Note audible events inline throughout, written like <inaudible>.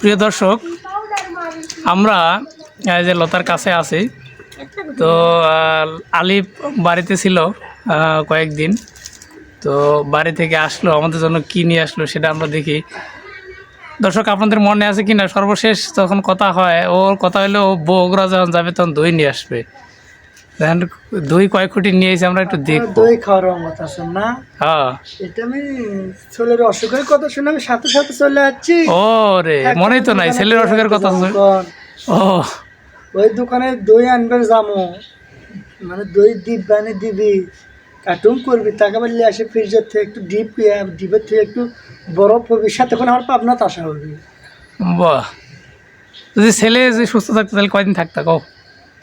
প্রিয় দর্শক, আমরা, এই যে লতার কাছে আছি, তো আলিফ বাড়িতে ছিল কয়েকদিন। তো বাড়ি থেকে আসলো, আমাদের জন্য কি নিয়ে আসলো সেটা আমরা দেখি। দর্শক, আপনাদের মনে আছে কি না সর্বশেষ যখন কথা হয়, ওর কথা হলো ও বগুড়া যখন যাবে তখন দই নিয়ে আসবে। দেখেন দই কয়েক কোটি নিয়ে এসে আমরা একটু দেখব। দই খাওয়ার মত আছে না? হ্যাঁ। এটা আমি ছেলের অসুখের কথা শুনে আমি সাথে সাথে চলে যাচ্ছি। ও রে মনেই তো নাই ছেলের অসুখের কথা ও। ওই দোকানে দই আনবে যাব মানে দই ডিপ বানি দিবি কার্টুন করবি তাকে বললে আসে ফ্রিজের থেকে একটু ডিপ ডিপের থেকে একটু বরফ হবে সাথে করে আমার পাবনাতে আসা হবে। বাহ। যদি ছেলে যদি সুস্থ থাকতো তাহলে কয়দিন থাকতো কও?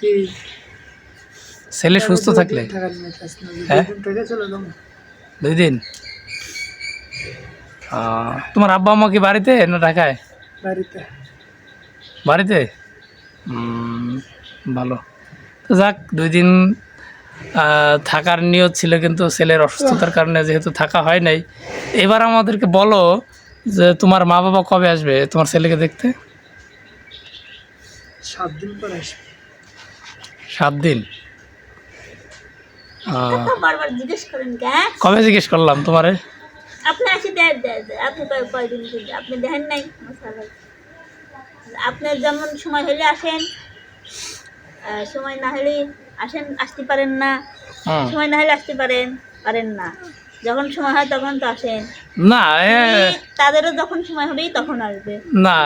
কি? ছেলে সুস্থ থাকলে? হ্যাঁ? দুই দিন তোমার আব্বা আম্মা কি বাড়িতে না ঢাকায়? বাড়িতে। বাড়িতে? ভালো। তো যাক দুই দিন থাকার নিয়ত ছিল কিন্তু ছেলের অসুস্থতার কারণে যেহেতু থাকা হয় নাই। এবার আমাদেরকে বলো যে তোমার মা বাবা কবে আসবে? তোমার ছেলেকে দেখতে? সাত দিন পর আসবে। সাত দিন? <laughs> বারবার জিজ্ঞেস করেন? কবে জিজ্ঞেস করলাম তোমারে? আপনি আসি দেয় দেয় দেয়। আপনি কয়দিন আপনি দেখেন নাই আপনার যেমন সময় হলে আসেন সময় না হলে আসেন আসতে পারেন না। সময় না হলে আসতে পারেন পারেন না। যখন সময় হয় তখন তো আসেন। না তাদেরও যখন সময় হবেই তখন আসবে। না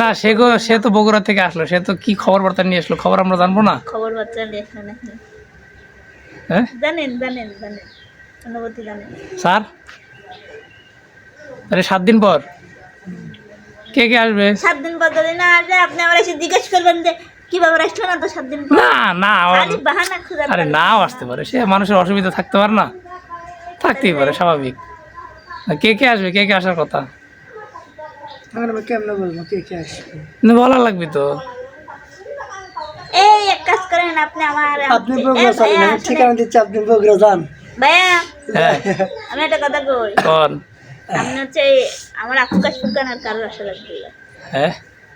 না সে সে তো বগুড়া থেকে আসলো সে তো কি খবর বার্তা নিয়ে আসলো? খবর আমরা জানব না। খবর লেখা নাকি? হ্যাঁ? জানেন জানেন জানেন। অনুভূতি জানেন। স্যার? আরে সাত দিন পর। কে কে আসবে? সাত দিন পর যদি না আসবে আপনি আমার এসে জিজ্ঞেস করবেন যে কীভাবে আসছো না তো সাত দিন পর? না না বাহানা খুঁজে আরে নাও আসতে পারে। সে মানুষের অসুবিধা থাকতে পারে না। থাকতেই পারে স্বাভাবিক। কে কে আসবে? কে কে আসার কথা? আমি বলব কে কে আসবে? বলা লাগবে তো। এক আপনি আমার আপনি বগুড়া চলেন আমি ঠিকানা দিচ্ছি আপনি বগুড়া যান। ভাইয়া হ্যাঁ। আমি একটা কথা কই? কন? আপনি হচ্ছে আমার আপু কাশ আর কারোর আসা লাগবে হ্যাঁ?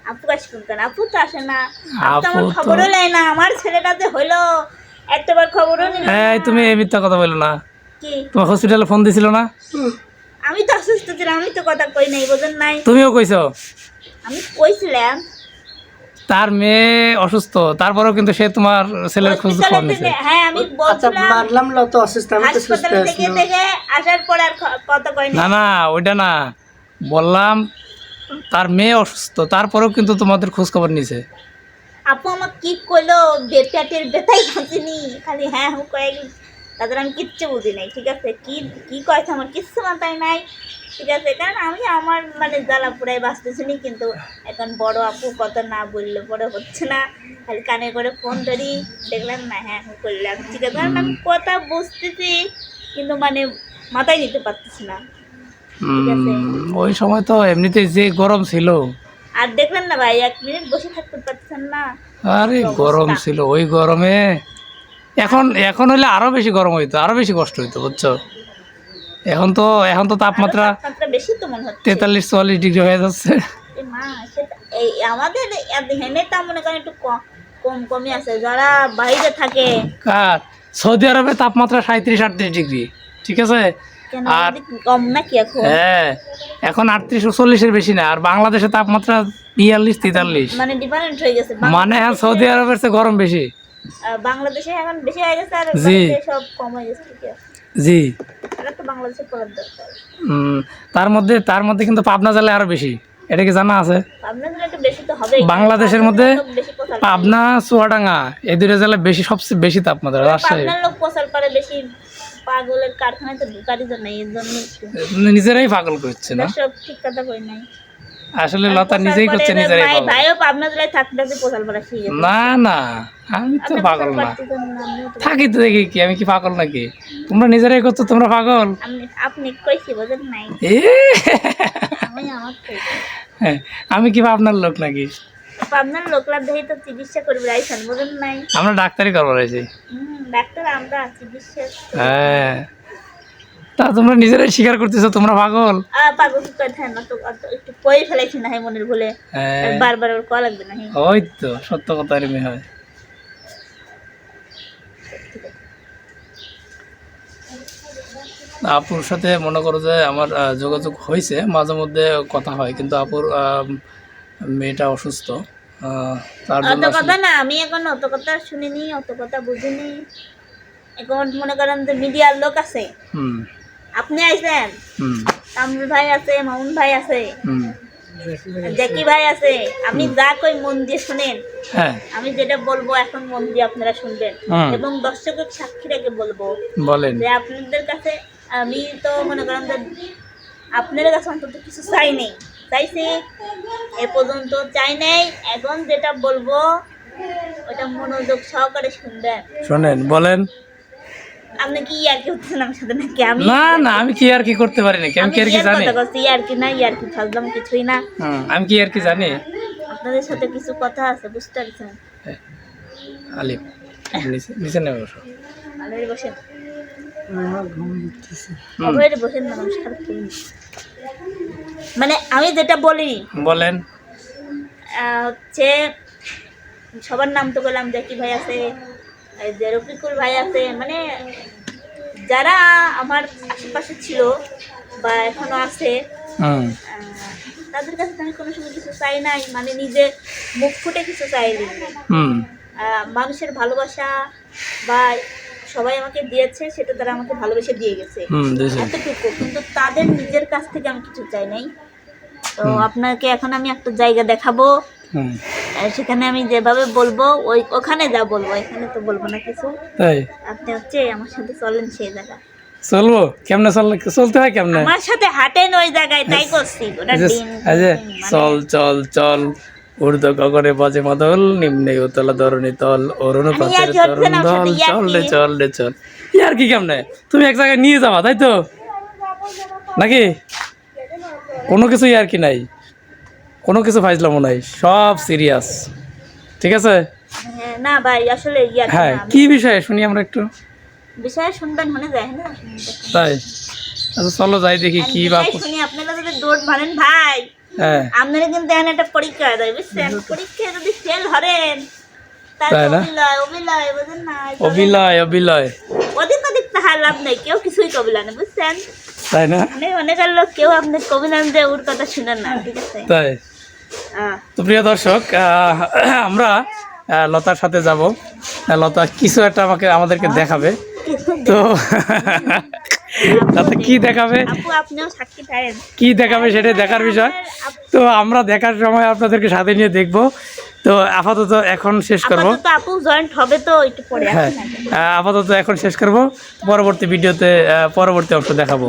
আপু কাশ ফুলকান আপু তো আসে না। আপু তো আমার খবরও নেয় না আমার ছেলেটা যে হইল একটাবার খবরও নিল না। হ্যাঁ তুমি এই মিথ্যা কথা বলো না। কি? তোমার হসপিটালে ফোন দিছিল না? আমি তো অসুস্থ ছিলাম আমি তো কথা কই নাই বোঝেন নাই। তুমিও কইছো? আমি কইছিলাম তার মেয়ে অসুস্থ তারপরেও কিন্তু সে তোমার ছেলের খোঁজ খবর নিছে। হ্যাঁ আমি আচ্ছা বলছিলাম মানলাম অসুস্থ আমি তো সুস্থ আছি। থেকে থেকে আসার পর আর কথা কই না না ওইটা না। বললাম তার মেয়ে অসুস্থ তারপরেও কিন্তু তোমাদের খোঁজ খবর নিছে। আপু আমার কি কইলো? বেটাটের বেতাই খাচ্ছিনি খালি হ্যাঁ হু কয়েক তাদের আমি কিচ্ছু বুঝি নাই ঠিক আছে? কি কি কয়েছে আমার কিচ্ছু মাথায় নাই। ঠিক আছে কারণ আমি আমার মানে জ্বালা পুরাই বাঁচতেছিনি কিন্তু এখন বড় আপু কত না বললে পরে হচ্ছে না। খালি কানে করে ফোন ধরি দেখলাম না হ্যাঁ করলাম ঠিক আছে। কারণ আমি কথা বুঝতেছি কিন্তু মানে মাথায় নিতে পারতেছি না। ওই সময় তো এমনিতে যে গরম ছিল। আর দেখলেন না ভাই এক মিনিট বসে থাকতে পারছেন না। আরে গরম ছিল ওই গরমে। এখন এখন হইলে আরও বেশি গরম হইতো আরও বেশি কষ্ট হইতো বুঝছ? এখন তো এখন তো তাপমাত্রা বেশি তো মনে হচ্ছে। তেতাল্লিশ চুয়াল্লিশ ডিগ্রি হয়ে যাচ্ছে। এ মা সেটা এই আমাদের হেনে তা মনে করেন একটু কম কমই আছে। যারা বাইরে থাকে। কার? সৌদি আরবে তাপমাত্রা সাঁত্রিশ আটত্রিশ ডিগ্রি। ঠিক আছে? আর কম নাকি এখন? হ্যাঁ এখন আটত্রিশ চল্লিশের বেশি না। আর বাংলাদেশে তাপমাত্রা বিয়াল্লিশ তেতাল্লিশ। মানে ডিফারেন্ট হয়ে গেছে। মানে সৌদি আরবের চেয়ে গরম বেশি। বাংলাদেশে এখন বেশি হয়ে গেছে আর। সব কম হয়ে গেছে জি। এটা তো বাংলাদেশে করার দরকার। তার মধ্যে তার মধ্যে কিন্তু পাবনা জেলায় আরও বেশি। এটা কি জানা আছে? বাংলাদেশের মধ্যে পাবনা চুয়াডাঙ্গা এই দুটো জেলায় বেশি সবচেয়ে বেশি তাপমাত্রা রাজশাহী। নিজেরাই পাগল করছে না? সব ঠিক কথা কই নাই। আসলে লতা নিজেই করছে শিখে না না আমি তো পাগল না। থাকি তো দেখি কি আমি কি পাগল নাকি? তোমরা নিজেরাই করছ তোমরা পাগল? আপনি বোঝেন নাই। আমি কি আপনার লোক নাকি? পাবনার লোকলা দেহি তো চিকিৎসা করবে রাইছেন বোঝেন নাই। আমরা ডাক্তারি করব হুম ডাক্তার আমরা চিকিৎসা। হ্যাঁ। তা তোমরা নিজেরাই স্বীকার করতেছো তোমরা পাগল? পাগল কি করে থাকে না তো একটু পয়ে ফেলাইছি না মনের ভুলে। হ্যাঁ, বারবার ওর কয়া লাগবে না ওই তো সত্য কথা হয়। আপুর সাথে মনে করো যে আমার যোগাযোগ হয়েছে মাঝে মধ্যে কথা হয় কিন্তু আপুর মেয়েটা অসুস্থ আহ, তার জন্য কথা না আমি এখন অত কথা শুনিনি অত কথা বুঝিনি। এখন মনে করেন যে মিডিয়ার লোক আছে। হুম। আপনি আইছেন? কামরুল ভাই আছে মামুন ভাই আছে জ্যাকি ভাই আছে। আমি যা কই মন দিয়ে শুনেন। হ্যাঁ। আমি যেটা বলব এখন মন দিয়ে আপনারা শুনবেন। এবং দর্শকের সাক্ষী রেখে বলব বলেন। যে আপনাদের কাছে আমি তো মনে করেন যে আপনাদের কাছে অন্তত কিছু চাই নেই। চাইছি এ পর্যন্ত চাই নেই। এখন যেটা বলব ওটা মনোযোগ সহকারে শুনবেন। শোনেন বলেন। আপনি কি ইয়ার কি হচ্ছেন আমার সাথে নাকি? আমি না না আমি কি আর কি করতে পারি নাকি? আমি আমি কি আর কি জানি? ইয়ার কি না ইয়ার কি ফাজলাম কিছুই না। আমি কি আর কি জানি? আপনাদের সাথে কিছু কথা আছে বুঝতে পারছেন? আলিফ নিচে নিচে নেমে বসো। বসেন। না। মানে আমি যেটা বলি বলেন। আহ, হচ্ছে সবার নাম তো বললাম জাকি ভাই আছে যে রফিকুল ভাই আছে মানে যারা আমার আশেপাশে ছিল বা এখনও আছে তাদের কাছে আমি কোনো সময় কিছু চাই নাই মানে নিজে মুখ ফুটে কিছু চাইনি। মানুষের ভালোবাসা বা সবাই আমাকে দিয়েছে সেটা তারা আমাকে ভালোবেসে দিয়ে গেছে। এতটুকু কিন্তু তাদের নিজের কাছ থেকে আমি কিছু চাই নাই। তো আপনাকে এখন আমি একটা জায়গা দেখাবো। আর সেখানে আমি যেভাবে বলব ওই ওখানে যা বলব এখানে তো বলব না কিছু। তাই? আপনি হচ্ছে আমার সাথে চলেন সেই জায়গা। চলবো? কেমনে চল চলতে হয় কেমনে? আমার সাথে হাঁটেন ওই জায়গায় তাই করছি। ওটা ডিম, মানে- চল চল চল। ঊর্ধ্ব গগনে বাজে মাদল নিম্নে উতলা ধরণী তল অরুণ পাতের তরুণ চল রে চল রে চল। ইয়ার কি কেমনে? তুমি এক জায়গায় নিয়ে যাবা তাই তো? নাকি? কোনো কিছু ইয়ার কি নাই? কোনো কিছু ফাইজলামও নাই সব সিরিয়াস ঠিক আছে? হ্যাঁ, না ভাই আসলে হ্যাঁ কি বিষয়ে শুনি আমরা একটু? বিষয়ে শুনবেন মনে যায় না তাই? আচ্ছা চলো যাই দেখি কি শুনি আপনারা যদি দৌড় মারেন ভাই হ্যাঁ। আপনারা কিন্তু এখন একটা পরীক্ষা দেয় বুঝছেন? <laughs> পরীক্ষায় যদি ফেল হরেন তাই না? অবিলয় বুঝেন না অবিলয় অবিলয় ওদিক ওদিক তাহার লাভ নেই কেউ কিছুই কবিলা না বুঝছেন? তাই না? মানে অনেকের লোক কেউ কবিলান দিয়ে ওর কথা শুনেন না ঠিক আছে? তাই। হ্যাঁ। তো প্রিয় দর্শক আমরা লতার সাথে যাব। লতা কিছু একটা আমাকে আমাদেরকে দেখাবে। তো তাতে কি দেখাবে? কি দেখাবে সেটাই দেখার বিষয়? তো আমরা দেখার সময় আপনাদেরকে সাথে নিয়ে দেখব। তো আপাতত এখন শেষ করব। হ্যাঁ আপাতত এখন শেষ করব। পরবর্তী ভিডিওতে পরবর্তী অংশ দেখাবো।